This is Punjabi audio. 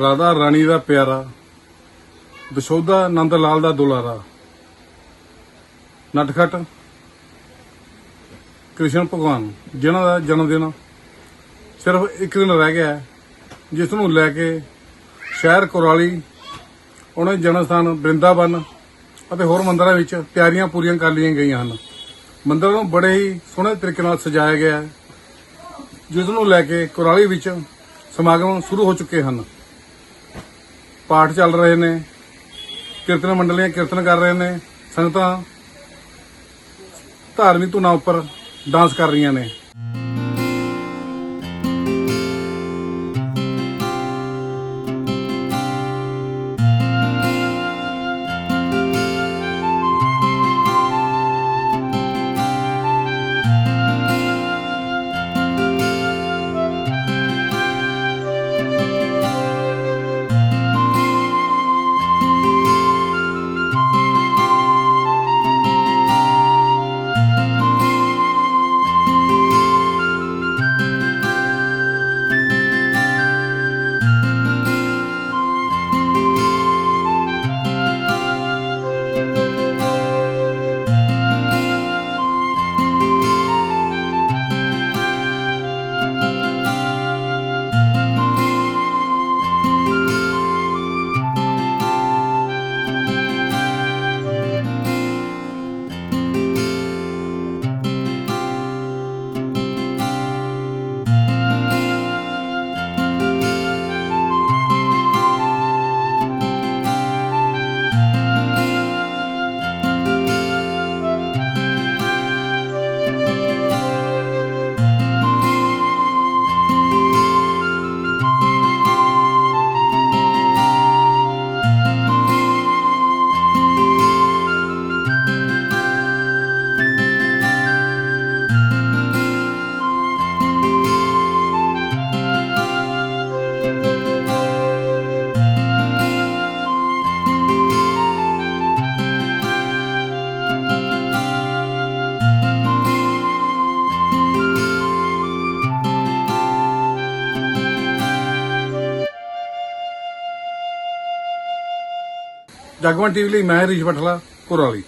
ਰਾਧਾ ਰਾਣੀ ਦਾ ਪਿਆਰਾ ਦਸ਼ੋਦਾ ਨੰਦ ਲਾਲ ਦਾ ਦੁਲਾਰਾ। ਨਟਖਟ ਕ੍ਰਿਸ਼ਨ ਭਗਵਾਨ ਜਿਨ੍ਹਾਂ ਦਾ ਜਨਮ ਦਿਨ ਸਿਰਫ ਇੱਕ ਦਿਨ ਰਹਿ ਗਿਆ ਹੈ, ਜਿਸ ਨੂੰ ਲੈ ਕੇ ਸ਼ਹਿਰ ਕੁਰਾਲੀ ਉਹਨਾਂ ਦੇ ਜਨਮ ਸਥਾਨ ਬ੍ਰਿੰਦਾਵਨ ਅਤੇ ਹੋਰ ਮੰਦਰਾਂ ਵਿੱਚ ਤਿਆਰੀਆਂ ਪੂਰੀਆਂ ਕਰ ਲਈਆਂ ਗਈਆਂ ਹਨ। ਮੰਦਰਾਂ ਨੂੰ ਬੜੇ ਹੀ ਸੋਹਣੇ ਤਰੀਕੇ ਨਾਲ ਸਜਾਇਆ ਗਿਆ ਹੈ ਜਿਸ ਨੂੰ ਲੈ ਕੇ ਕੁਰਾਲੀ ਵਿੱਚ ਸਮਾਗਮ ਸ਼ੁਰੂ ਹੋ ਚੁੱਕੇ ਹਨ। ਪਾਠ ਚੱਲ ਰਹੇ ਨੇ, ਕੀਰਤਨ ਮੰਡਲੀਆਂ ਕੀਰਤਨ ਕਰ ਰਹੇ ਨੇ, ਸੰਗਤਾਂ ਧਾਰਮਿਕ ਧੁਨਾਂ ਉੱਪਰ ਡਾਂਸ ਕਰ ਰਹੀਆਂ ਨੇ। ਜਗਵੰਤ ਟੀਵੀ ਲਈ ਮੈਂ ਹਰੀਸ਼ ਬਠਲਾ ਕੁਰਾਲੀ